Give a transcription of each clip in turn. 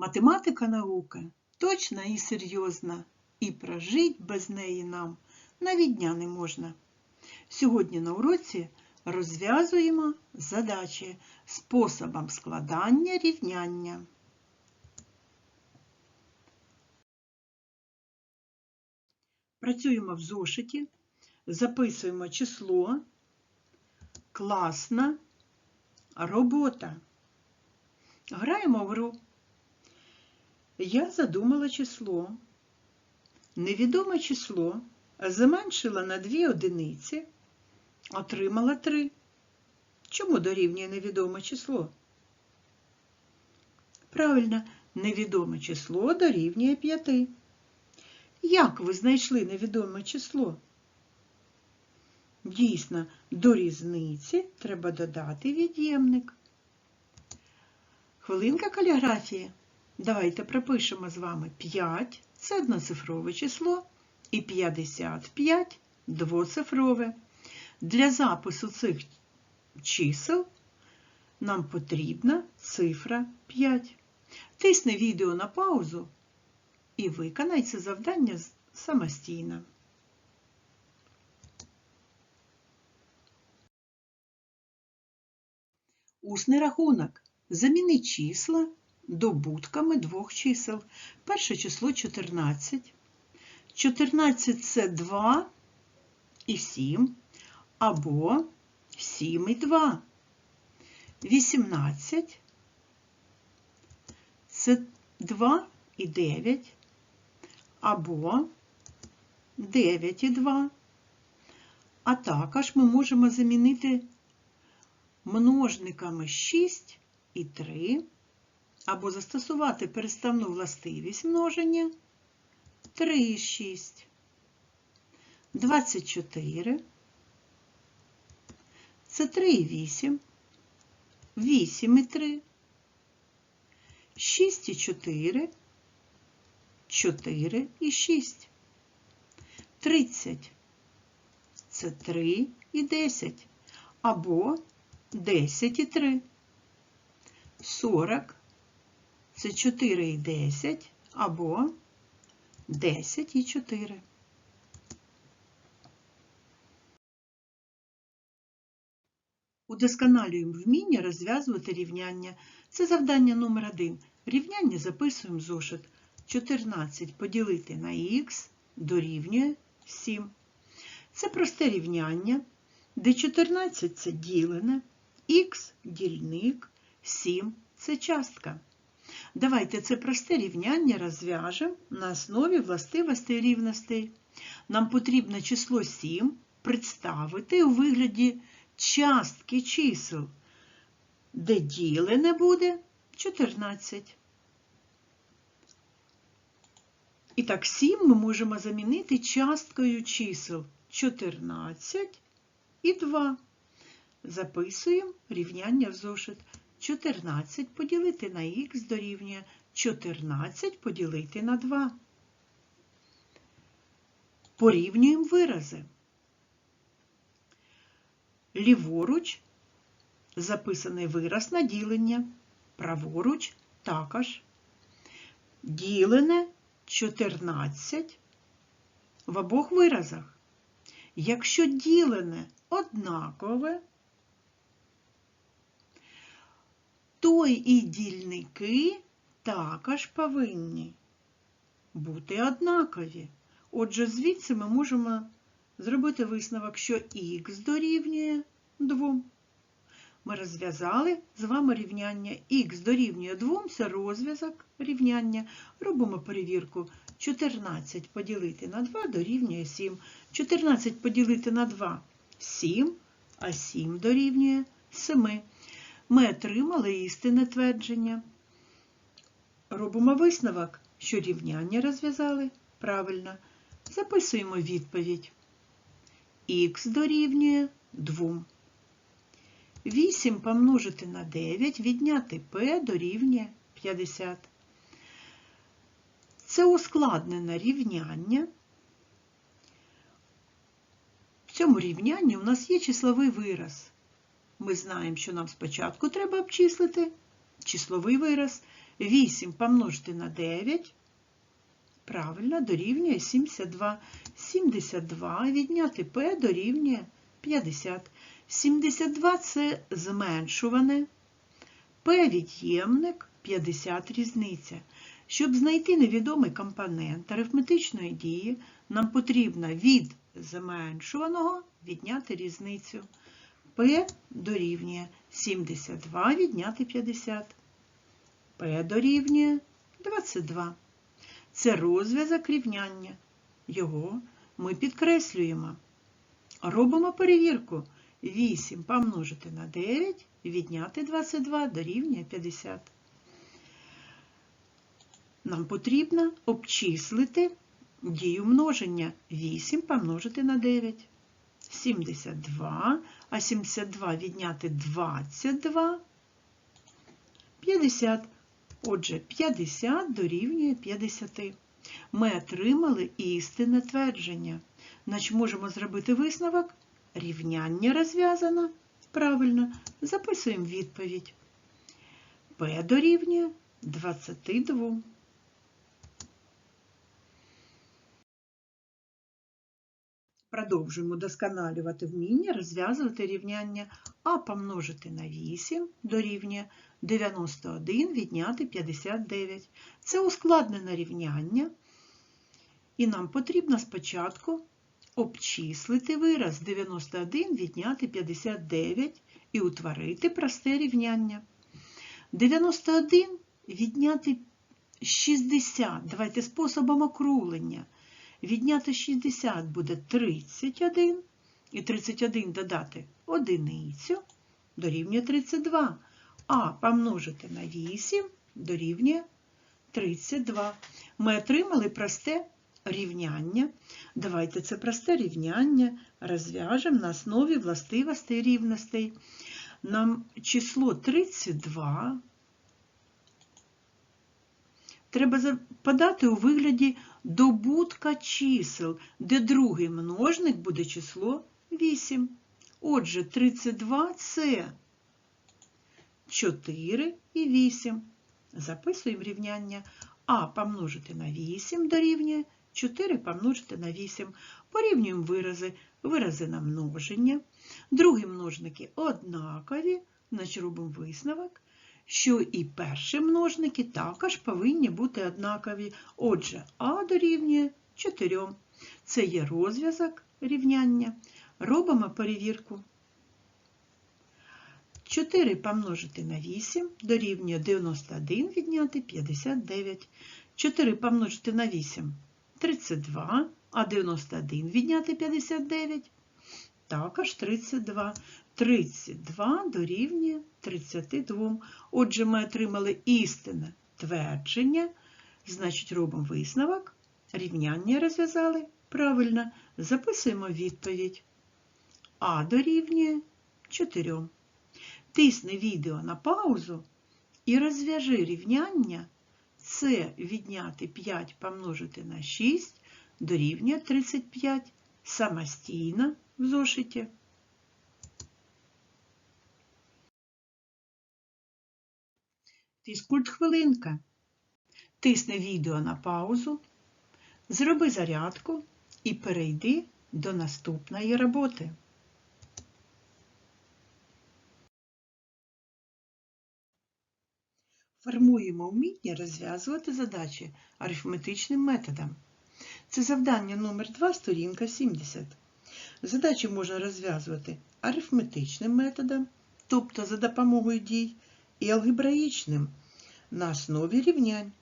Математика наука точна і серйозна, і прожить без неї нам навіть дня не можна. Сьогодні на уроці розв'язуємо задачі способом складання рівняння. Працюємо в зошиті, записуємо число, класна робота. Граємо в гру. Я задумала число. Невідоме число зменшила на дві одиниці, отримала 3. Чому дорівнює невідоме число? Правильно, невідоме число дорівнює 5. Як ви знайшли невідоме число? Дійсно, до різниці треба додати від'ємник. Хвилинка каліграфії. Давайте пропишемо з вами 5 це одноцифрове число і 55 двоцифрове. Для запису цих чисел нам потрібна цифра 5. Тисни відео на паузу і виконай це завдання самостійно. Усний рахунок. Заміни числа добутками двох чисел. Перше число 14. 14 це 2 і 7, або 7 і 2. 18 це 2 і 9, або 9 і 2. А також ми можемо замінити множниками 6 і 3, або застосувати переставну властивість множення. 3 і 6, 24, це 3 і 8, 8 і 3, 6 і 4, 4 і 6, 30, це 3 і 10, або 10 і 3. 40 це 4 і 10 або 10 і 4. Удосконалюємо вміння розв'язувати рівняння. Це завдання номер 1. Рівняння записуємо зошит. 14 поділити на х дорівнює 7. Це просте рівняння, де 14 це ділене, х дільник, 7 це частка. Давайте це просте рівняння розв'яжемо на основі властивостей рівностей. Нам потрібно число 7 представити у вигляді частки чисел, де ділене буде 14. І так, 7 ми можемо замінити часткою чисел 14 і 2. Записуємо рівняння в зошит. 14 поділити на х дорівнює 14 поділити на 2. Порівнюємо вирази. Ліворуч записаний вираз на ділення, праворуч також. Ділене 14 в обох виразах. Якщо ділене однакове, то і дільники також повинні бути однакові. Отже, звідси ми можемо зробити висновок, що х дорівнює 2. Ми розв'язали з вами рівняння х дорівнює 2, це розв'язок рівняння. Робимо перевірку 14 поділити на 2 дорівнює 7. 14 поділити на 2 7, а 7 дорівнює 7 ми отримали істинне твердження. Робимо висновок, що рівняння розв'язали правильно. Записуємо відповідь. Х дорівнює 2. 8 помножити на 9, відняти p дорівнює 50. Це ускладнене рівняння. В цьому рівнянні у нас є числовий вираз. Ми знаємо, що нам спочатку треба обчислити числовий вираз. 8 помножити на 9. Правильно, дорівнює 72. 72 відняти P дорівнює 50. 72 це зменшуване. P від'ємник, 50 різниця. Щоб знайти невідомий компонент арифметичної дії, нам потрібно від зменшуваного відняти різницю. P дорівнює 72 відняти 50. P дорівнює 22. Це розв'язок рівняння. Його ми підкреслюємо. Робимо перевірку. 8 помножити на 9, відняти 22 дорівнює 50. Нам потрібно обчислити дію множення. 8 помножити на 9. 72, а 72 відняти 22, 50. Отже, 50 дорівнює 50. Ми отримали істинне твердження. Значить, можемо зробити висновок. Рівняння розв'язано. Правильно. Записуємо відповідь. P дорівнює 22. Продовжуємо досконалювати вміння розв'язувати рівняння А помножити на 8 дорівнює 91 відняти 59. Це ускладнене рівняння. І нам потрібно спочатку обчислити вираз 91 відняти 59 і утворити просте рівняння. 91 відняти 60. Давайте способом округлення. Відняти 60 буде 31, і 31 додати одиницю дорівнює 32. А помножити на 8 дорівнює 32. Ми отримали просте рівняння. Давайте це просте рівняння розв'яжемо на основі властивостей рівностей. Нам число 32 треба подати у вигляді добутка чисел, де другий множник буде число 8. Отже, 32 це 4 і 8. Записуємо рівняння А помножити на 8 дорівнює 4 помножити на 8. Порівнюємо вирази, вирази на множення. Другі множники однакові, значить робимо висновок що і перші множники також повинні бути однакові. Отже, А дорівнює 4. Це є розв'язок рівняння. Робимо перевірку. 4 помножити на 8 дорівнює 91 відняти 59. 4 помножити на 8 32, а 91 відняти 59 також 32. 32 дорівнює 32. Отже, ми отримали істинне твердження, значить, робимо висновок. Рівняння розв'язали правильно. Записуємо відповідь. А дорівнює 4. Тисни відео на паузу і розв'яжи рівняння. Це відняти 5 помножити на 6 дорівнює 35 самостійно в зошиті. Фізкульт хвилинка. Тисни відео на паузу, зроби зарядку і перейди до наступної роботи. Формуємо вміння розв'язувати задачі арифметичним методом. Це завдання номер 2 сторінка 70. Задачі можна розв'язувати арифметичним методом, тобто за допомогою дій, і алгебраїчним на основі рівнянь.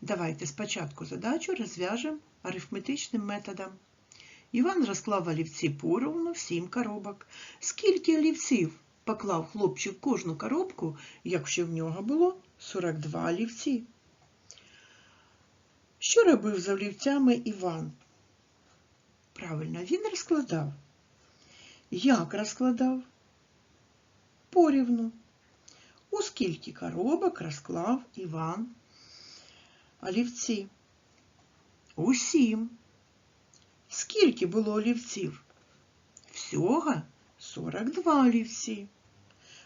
Давайте спочатку задачу розв'яжемо арифметичним методом. Іван розклав олівці поровну в 7 коробок. Скільки олівців поклав хлопчик в кожну коробку, якщо в нього було 42 олівці? Що робив з олівцями Іван? Правильно, він розкладав. Як розкладав? Порівну. У скільки коробок розклав Іван олівці? У. Скільки було олівців? Всього 42 олівці.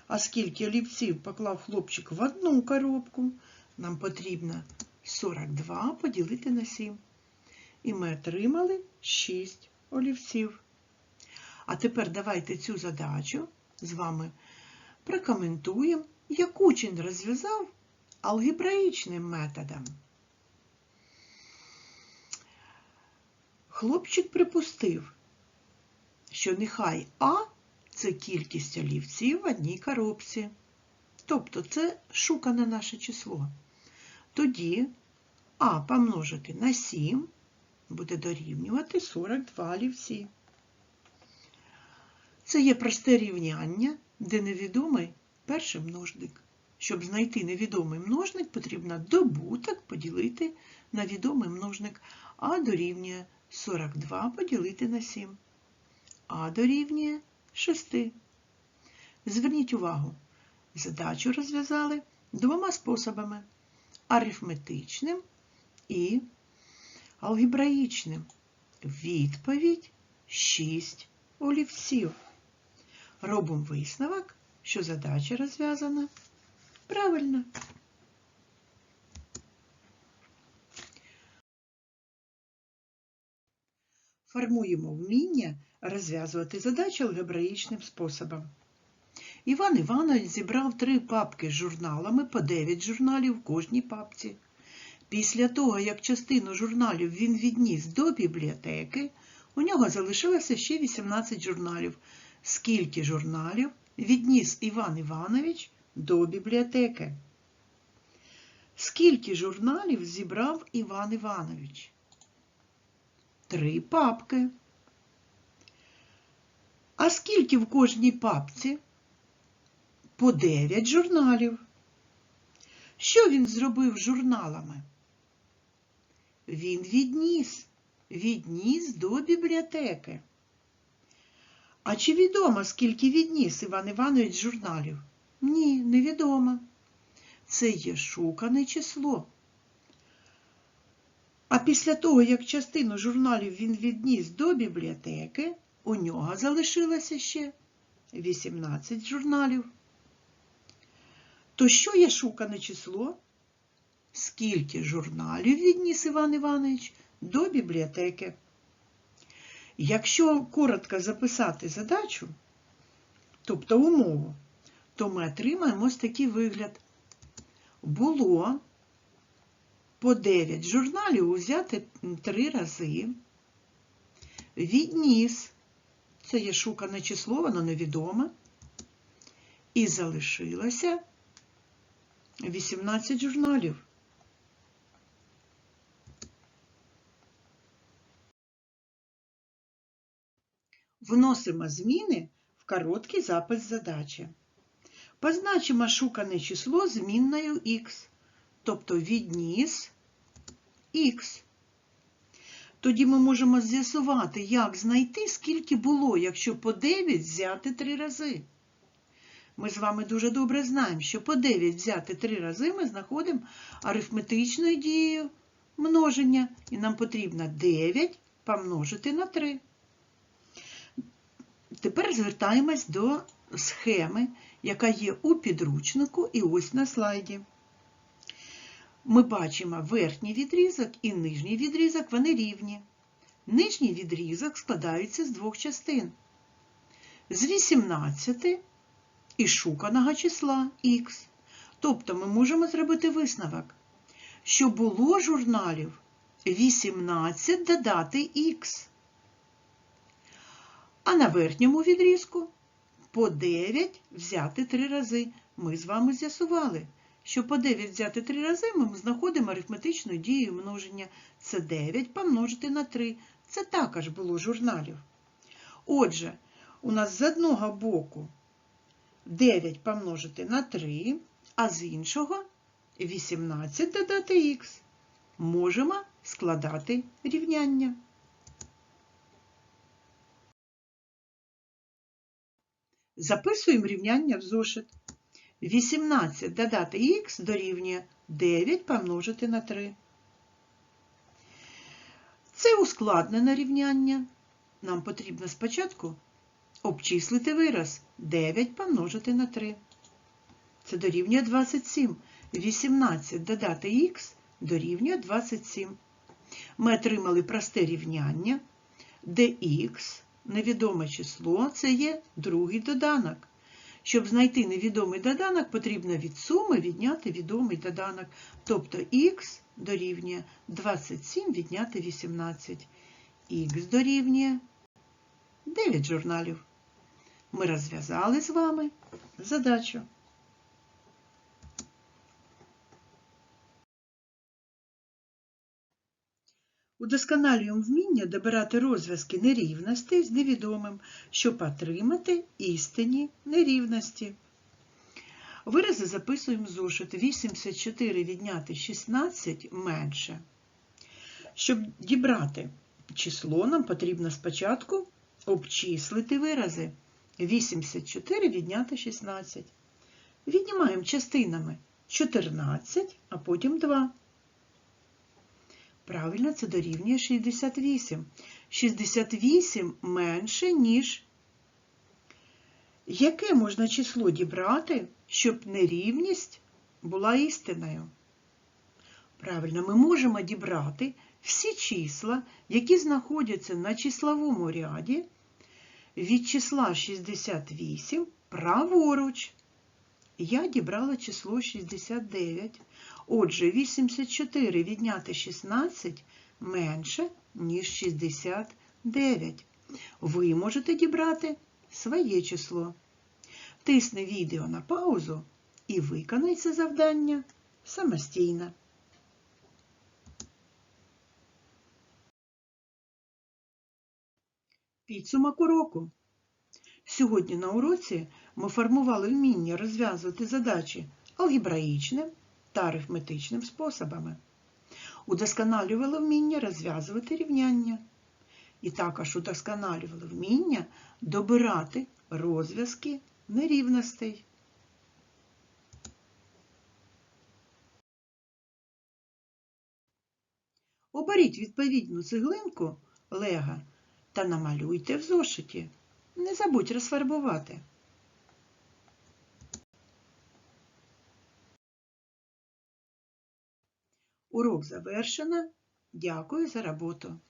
А скільки олівців поклав хлопчик в одну коробку? Нам потрібно 42 поділити на 7. І ми отримали 6 олівців. А тепер давайте цю задачу з вами прокоментуємо, як учень розв'язав алгебраїчним методом. Хлопчик припустив, що нехай А це кількість олівців в одній коробці. Тобто це шукане наше число. Тоді А помножити на 7 буде дорівнювати 42 олівці. Це є просте рівняння, де невідомий перший множник. Щоб знайти невідомий множник, потрібно добуток поділити на відомий множник, а дорівнює 42 поділити на 7, а дорівнює 6. Зверніть увагу, задачу розв'язали двома способами арифметичним і алгебраїчним. Відповідь 6 олівців. Робимо висновок, що задача розв'язана правильно. Формуємо вміння розв'язувати задачі алгебраїчним способом. Іван Іванович зібрав три папки з журналами по 9 журналів в кожній папці. Після того, як частину журналів він відніс до бібліотеки, у нього залишилося ще 18 журналів. Скільки журналів відніс Іван Іванович до бібліотеки? Скільки журналів зібрав Іван Іванович? Три папки. А скільки в кожній папці? По 9 журналів. Що він зробив журналами? Він відніс, відніс до бібліотеки. А чи відомо, скільки відніс Іван Іванович журналів? Ні, невідомо. Це є шукане число. А після того, як частину журналів він відніс до бібліотеки, у нього залишилося ще 18 журналів. То що є шукане число? Скільки журналів відніс Іван Іванович до бібліотеки? Якщо коротко записати задачу, тобто умову, то ми отримаємо ось такий вигляд. Було по 9 журналів узяти 3 рази. Відніс, це є шукане число, воно невідоме. І залишилося 18 журналів. Вносимо зміни в короткий запис задачі. Позначимо шукане число змінною х, тобто відніс х. Тоді ми можемо з'ясувати, як знайти, скільки було, якщо по 9 взяти 3 рази. Ми з вами дуже добре знаємо, що по 9 взяти 3 рази ми знаходимо арифметичною дією множення, і нам потрібно 9 помножити на 3. Тепер звертаємось до схеми, яка є у підручнику і ось на слайді. Ми бачимо верхній відрізок і нижній відрізок, вони рівні. Нижній відрізок складається з двох частин. З 18 і шуканого числа х. Тобто ми можемо зробити висновок, що було журналів 18 додати х. А на верхньому відрізку по 9 взяти 3 рази. Ми з вами з'ясували, що по 9 взяти 3 рази ми знаходимо арифметичну дію множення. Це 9 помножити на 3. Це також було журналів. Отже, у нас з одного боку 9 помножити на 3, а з іншого 18 додати х. Можемо складати рівняння. Записуємо рівняння в зошит. 18 додати х дорівнює 9 помножити на 3. Це ускладнене рівняння. Нам потрібно спочатку обчислити вираз 9 помножити на 3. Це дорівнює 27. 18 додати х дорівнює 27. Ми отримали просте рівняння, де х, невідоме число, це є другий доданок. Щоб знайти невідомий доданок, потрібно від суми відняти відомий доданок. Тобто х дорівнює 27 відняти 18. Х дорівнює 9 журналів. Ми розв'язали з вами задачу. Удосконалюємо вміння добирати розв'язки нерівностей з невідомим, щоб отримати істинні нерівності. Вирази записуємо зошит 84 відняти 16 менше. Щоб дібрати число, нам потрібно спочатку обчислити вирази. 84 відняти 16. Віднімаємо частинами 14, а потім 2. Правильно, це дорівнює 68. 68 менше, ніж яке можна число дібрати, щоб нерівність була істинною? Правильно, ми можемо дібрати всі числа, які знаходяться на числовому ряді від числа 68 праворуч. Я дібрала число 69. Отже, 84 відняти 16 менше, ніж 69. Ви можете дібрати своє число. Тисни відео на паузу і виконай це завдання самостійно. Підсумок уроку. Сьогодні на уроці ми формували вміння розв'язувати задачі алгебраїчним та арифметичним способами. Удосконалювали вміння розв'язувати рівняння. І також удосконалювали вміння добирати розв'язки нерівностей. Оберіть відповідну цеглинку лего та намалюйте в зошиті. Не забудь розфарбувати. Урок завершено. Дякую за роботу.